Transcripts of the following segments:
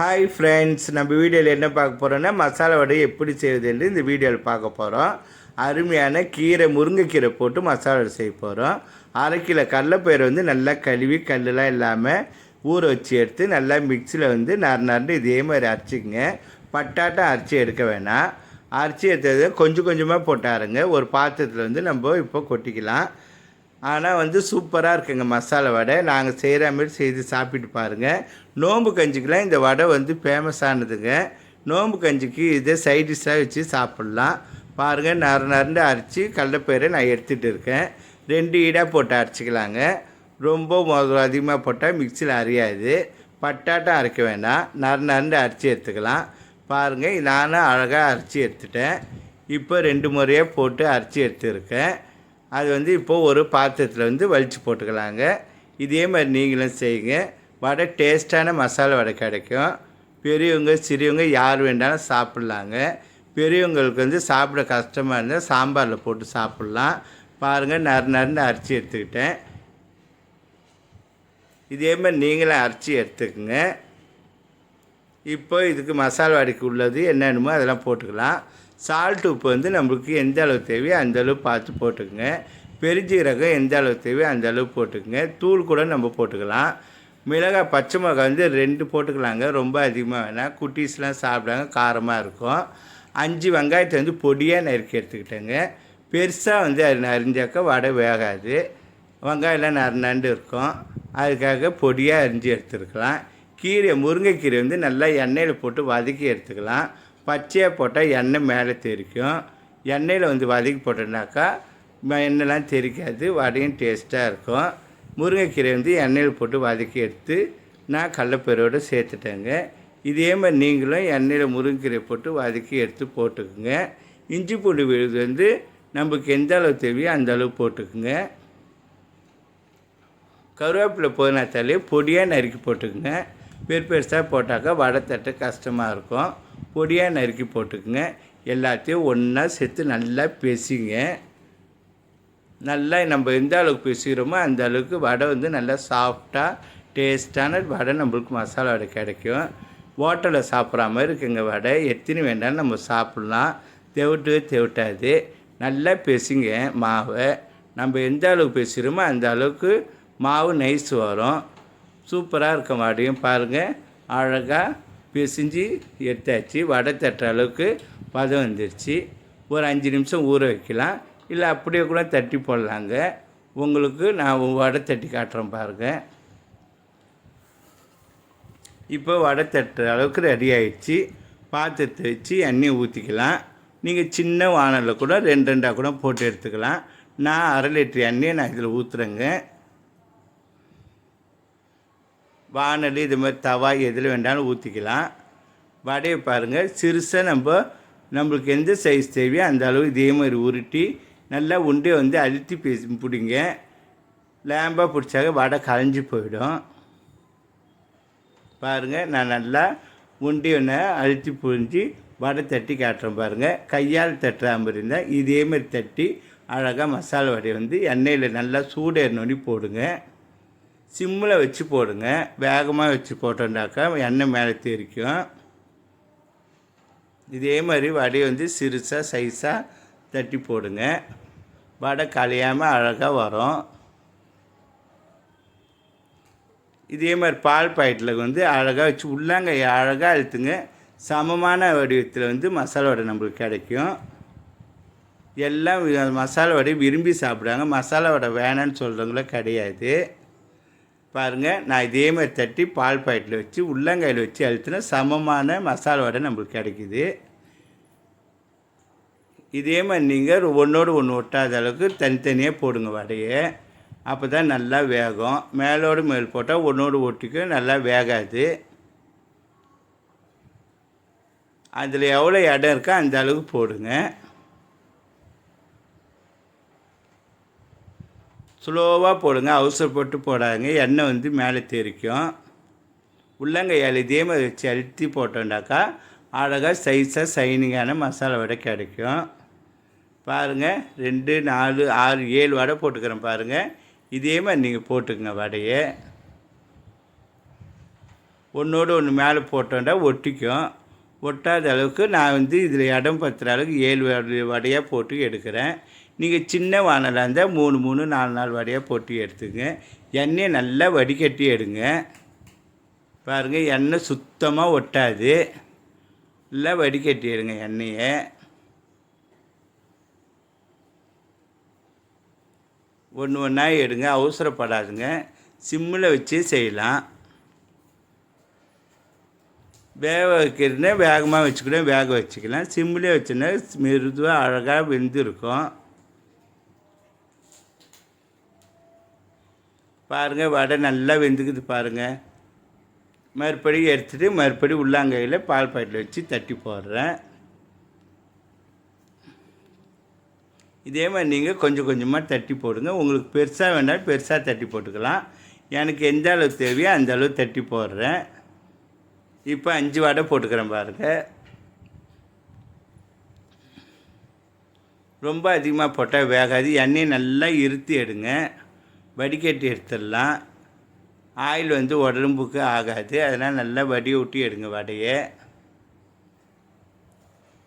Hi friends நம்ம வீடியோவில் என்ன பார்க்க போகிறோன்னா மசாலா வடை எப்படி செய்வது என்று இந்த வீடியோவில் பார்க்க போகிறோம் அருமையான கீரை முருங்கைக்கீரை போட்டு மசாலா வடை செய்ய போகிறோம் அரை கிலோ கடலைப்பயிரை வந்து நல்லா கழுவி கல்லுலாம் இல்லாமல் ஊற வச்சு எடுத்து நல்லா மிக்சியில் வந்து நறு நறுன்னு இதே மாதிரி அரைச்சிக்கங்க. பட்டாட்டம் அரைச்சி எடுக்க வேணாம். அரைச்சி எடுத்தது கொஞ்சம் கொஞ்சமாக போட்டாருங்க ஒரு பாத்திரத்தில் வந்து நம்ம இப்போ கொட்டிக்கலாம். ஆனால் வந்து சூப்பராக இருக்குங்க மசாலா வடை. நாங்கள் செய்கிற மாதிரி செய்து சாப்பிட்டு பாருங்கள் நோம்பு கஞ்சிக்கெலாம் இந்த வடை வந்து ஃபேமஸானதுங்க நோம்பு கஞ்சிக்கு இதே சைட் டிஷ்ஷாக வச்சு சாப்பிட்லாம். பாருங்கள் நறு நறுண்டு அரைச்சி கடலப்பயிரை நான் எடுத்துகிட்டு இருக்கேன். ரெண்டு ஈடாக போட்டு அரைச்சிக்கலாங்க. ரொம்ப முதல்ல அதிகமாக போட்டால் மிக்சியில் அரையாது. பட்டாட்டம் அரைக்க வேண்டாம் நறு நறுண்டு அரைச்சி எடுத்துக்கலாம். பாருங்கள் நானும் அழகாக அரைச்சி எடுத்துட்டேன். இப்போ ரெண்டு முறையாக போட்டு அரைச்சி எடுத்துருக்கேன். அது வந்து இப்போது ஒரு பாத்திரத்தில் வந்து வலித்து போட்டுக்கலாங்க. இதே மாதிரி நீங்களும் செய்யுங்க. வடை டேஸ்ட்டான மசாலா வடை கிடைக்கும். பெரியவங்க சிறியவங்க யார் வேண்டாலும் சாப்பிட்லாங்க. பெரியவங்களுக்கு வந்து சாப்பிட கஷ்டமாக இருந்தால் சாம்பாரில் போட்டு சாப்பிட்லாம். பாருங்கள் நறு நறுன்னு அரைச்சி எடுத்துக்கிட்டேன். இதே மாதிரி நீங்களும் அரைச்சி எடுத்துக்கோங்க. இப்போ இதுக்கு மசாலா வடைக்கு உள்ளது என்னென்னமோ அதெல்லாம் போட்டுக்கலாம். சால்ட் உப்பு வந்து நம்மளுக்கு எந்த அளவு தேவையோ அந்த அளவு பார்த்து போட்டுக்கோங்க. பெருஞ்சீரகம் எந்த அளவு தேவையோ அந்த அளவு போட்டுக்கோங்க. தூள் கூட நம்ம போட்டுக்கலாம். மிளகாய் பச்சை மிளகாய் வந்து ரெண்டு போட்டுக்கலாங்க. ரொம்ப அதிகமாக வேணாம். குட்டீஸ்லாம் சாப்பிடாங்க காரமாக இருக்கும். அஞ்சு வெங்காயத்தை வந்து பொடியாக நறுக்கி எடுத்துக்கிட்டேங்க. பெருசாக வந்து அது அரிஞ்சாக்கா வடை வேகாது. வெங்காயம்லாம் நறுநாண்டு இருக்கும். அதுக்காக பொடியாக அரிஞ்சு எடுத்துருக்கலாம். கீரை முருங்கைக்கீரை வந்து நல்லா எண்ணெயில் போட்டு வதக்கி எடுத்துக்கலாம். பச்சையாக போட்டால் எண்ணெய் மேலே தெரிக்கும். எண்ணெயில் வந்து வதக்கி போட்டோம்னாக்கா ம- எண்ணெய்லாம் தெரிக்காது வடையும் டேஸ்ட்டாக இருக்கும். முருங்கைக்கீரை வந்து எண்ணெயில் போட்டு வதக்கி எடுத்து நான் கடலப்பயிரோடு சேர்த்துட்டேங்க. இதே மாதிரி நீங்களும் எண்ணெயில் முருங்கைக்கீரை போட்டு வதக்கி எடுத்து போட்டுக்குங்க. இஞ்சி பூண்டு விழுது வந்து நமக்கு எந்த அளவு தேவையோ அந்த அளவு போட்டுக்குங்க. கருவேப்பிலை போதுனாத்தாலே பொடியாக நறுக்கி போட்டுக்குங்க. பெரு பெருசாக போட்டாக்கா வடை தட்ட கஷ்டமாக இருக்கும். பொடியாக நறுக்கி போட்டுக்குங்க. எல்லாத்தையும் ஒன்றா சேர்த்து நல்லா பேசிங்க. நல்லா நம்ம எந்த அளவுக்கு பேசுகிறோமோ அந்த அளவுக்கு வடை வந்து நல்லா சாஃப்டாக டேஸ்ட்டான வடை நம்மளுக்கு மசாலா வடை கிடைக்கும். ஹோட்டலில் சாப்பிட்ற மாதிரி இருக்குங்க வடை. எத்தனை வேண்டாலும் நம்ம சாப்பிட்லாம். தெவிட்டவே தெவிட்டாது. நல்லா பேசுங்க மாவை. நம்ம எந்த அளவுக்கு பேசுகிறோமோ அந்த அளவுக்கு மாவு நைஸ் வரும். சூப்பராக இருக்கும் வடையும் பாருங்கள் அழகாக பிசைஞ்சு எடுத்தாச்சு. வடை தட்டுற அளவுக்கு பதம் வந்துருச்சு. ஒரு அஞ்சு நிமிஷம் ஊற வைக்கலாம். இல்லை அப்படியே கூட தட்டி போடலாங்க. உங்களுக்கு நான் வடை தட்டி காட்டுறேன் பாருங்கள் இப்போ வடை தட்டுற அளவுக்கு ரெடி ஆயிடுச்சு. பாத்திரத்தை வச்சு எண்ணெய் ஊற்றிக்கலாம் நீங்கள் சின்ன வானலில் கூட ரெண்டு ரெண்டாக கூட போட்டு எடுத்துக்கலாம். நான் அரை லிட்டர் எண்ணெயை நான் இதில் ஊற்றுறேங்க வானொலி இது மாதிரி தவா எதில் வேண்டாலும் ஊற்றிக்கலாம் வடையை பாருங்கள் சிறுசாக நம்ம நம்மளுக்கு எந்த சைஸ் தேவையோ அந்த அளவு இதே மாதிரி உருட்டி நல்லா உண்டையை வந்து அழுத்தி பேசி பிடிங்க. லேம்பாக பிடிச்சாக்க வடை கலைஞ்சி போயிடும். பாருங்கள் நான் நல்லா உண்டி ஒன்று அழுத்தி புழிஞ்சு வடை தட்டி காட்டுறேன் பாருங்கள் கையால் தட்டுற மாதிரி இருந்தால் இதே மாதிரி தட்டி அழகாக மசாலா வடையை வந்து எண்ணெயில் நல்லா சூடேறினோடி போடுங்க. சிம்மில் வச்சு போடுங்க. வேகமாக வச்சு போட்டோம்னாக்கா எண்ணெய் மேலே தெரிக்கும் இதே மாதிரி வடையை வந்து சிறுசாக சைஸாக தட்டி போடுங்க. வடை கலையாமல் அழகாக வரும். இதே மாதிரி பால் பாக்கெட்டில் வந்து அழகாக வச்சு உள்ளாங்க அழகாக அழுத்துங்க. சமமான வடிவத்தில் வந்து மசாலா வடை நம்மளுக்கு கிடைக்கும். எல்லாம் மசாலா வடை விரும்பி சாப்பிடுவாங்க மசாலா வடை வேணான்னு சொல்கிறவங்கள கிடையாது. பாருங்கள் நான் இதே மாதிரி தட்டி பால் பாக்கெட்டில் வச்சு உள்ளங்கையில் வச்சு அழுத்தினா சமமான மசாலா வடை நம்மளுக்கு கிடைக்குது. இதே மாதிரி நீங்கள் ஒன்றோடு ஒன்று ஒட்டாத அளவுக்கு தனித்தனியாக போடுங்க வடையை. அப்போ தான் நல்லா வேகும். மேலோடு மேல் போட்டால் ஒன்றோடு ஒட்டிக்கும் நல்லா வேகாது. அதில் எவ்வளோ இடம் இருக்கோ அந்த அளவுக்கு போடுங்க. ஸ்லோவாக போடுங்க அவசரப்பட்டு போடாதுங்க. எண்ணெய் வந்து மேலே தெரிக்கும் உள்ளங்கையால் இதே மாதிரி வச்சு அழுத்தி போட்டோம்னாக்கா அழகாக சைஸாக சைனிங்கான மசாலா வடை கிடைக்கும். பாருங்கள் ரெண்டு நாலு ஆறு ஏழு வடை போட்டுக்கிறேன் பாருங்கள் இதே மாதிரி நீங்கள் போட்டுக்கங்க வடையை. ஒன்றோடு ஒன்று மேலே போட்டோம்னா ஒட்டிக்கும். ஒட்டாத அளவுக்கு நான் வந்து இதில் இடம் பத்துற அளவுக்கு ஏழு வடை- வடையாக போட்டு எடுக்கிறேன். நீங்கள் சின்ன வானலாக இருந்தால் மூணு மூணு நாலு நாள் வடையாக போட்டு எடுத்துங்க. எண்ணெயை நல்லா வடிகட்டி எடுங்க. பாருங்கள் எண்ணெய் சுத்தமாக ஒட்டாது. நல்லா வடிகட்டி எடுங்க எண்ணெயை. ஒன்று ஒன்றா எடுங்க அவசரப்படாதுங்க. சிம்மில் வச்சு செய்யலாம். வேக வைக்கிறதுனா வேகமாக வச்சுக்கிட்டோம் வேக வச்சுக்கலாம். சிம்மிலே வச்சோன்னா மிருதுவாக அழகாக வெந்திருக்கும். பாருங்கள் வடை நல்லா வெந்துக்குது பாருங்கள் மறுபடி எடுத்துகிட்டு மறுபடி உள்ளாங்கையில் பால் பாக்கெட்டில் வச்சு தட்டி போடுறேன். இதே மாதிரி நீங்கள் கொஞ்சம் கொஞ்சமாக தட்டி போடுங்க. உங்களுக்கு பெருசாக வேணாலும் பெருசாக தட்டி போட்டுக்கலாம். எனக்கு எந்த அளவு தேவையோ அந்த அளவு தட்டி போடுறேன். இப்போ அஞ்சு வடை போட்டுக்கிறேன் பாருங்கள் ரொம்ப அதிகமாக போட்டால் வேகாது. எண்ணெயை நல்லா இருத்தி எடுங்க. வடிகட்டி எடுத்துடலாம். ஆயில் வந்து உடம்புக்கு ஆகாது. அதனால் நல்லா வடி விட்டு எடுங்க வடையை.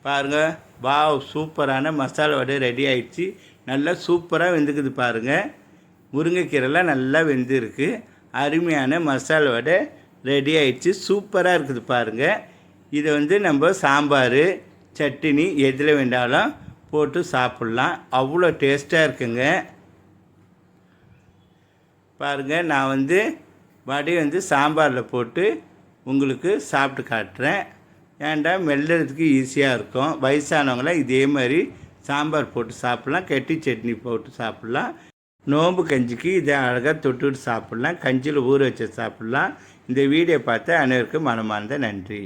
பாருங்கள் வாவ் சூப்பரான மசாலா வடை ரெடி ஆயிடுச்சு. நல்லா சூப்பராக வெந்துக்குது பாருங்கள் முருங்கைக்கீரைலாம் நல்லா வெந்திருக்கு. அருமையான மசாலா வடை ரெடி ஆயிடுச்சு. சூப்பராக இருக்குது பாருங்கள் இதை வந்து நம்ம சாம்பார் சட்னி எதில் வேண்டாலும் போட்டு சாப்பிட்லாம். அவ்வளோ டேஸ்ட்டாக இருக்குங்க. பாருங்கள் நான் வந்து வடை வந்து சாம்பாரில் போட்டு உங்களுக்கு சாப்பிட்டு காட்டுறேன். ஏன்டா மெல்லுறதுக்கு ஈஸியாக இருக்கும். வயசானவங்களாம் இதே மாதிரி சாம்பார் போட்டு சாப்பிட்லாம் கெட்டி சட்னி போட்டு சாப்பிட்லாம். நோம்பு கஞ்சிக்கு இதை அழகாக தொட்டுட்டு சாப்பிட்லாம். கஞ்சியில் ஊற வச்சு சாப்பிட்லாம். இந்த வீடியோ பார்த்து அனைவருக்கும் மனமார்ந்த நன்றி.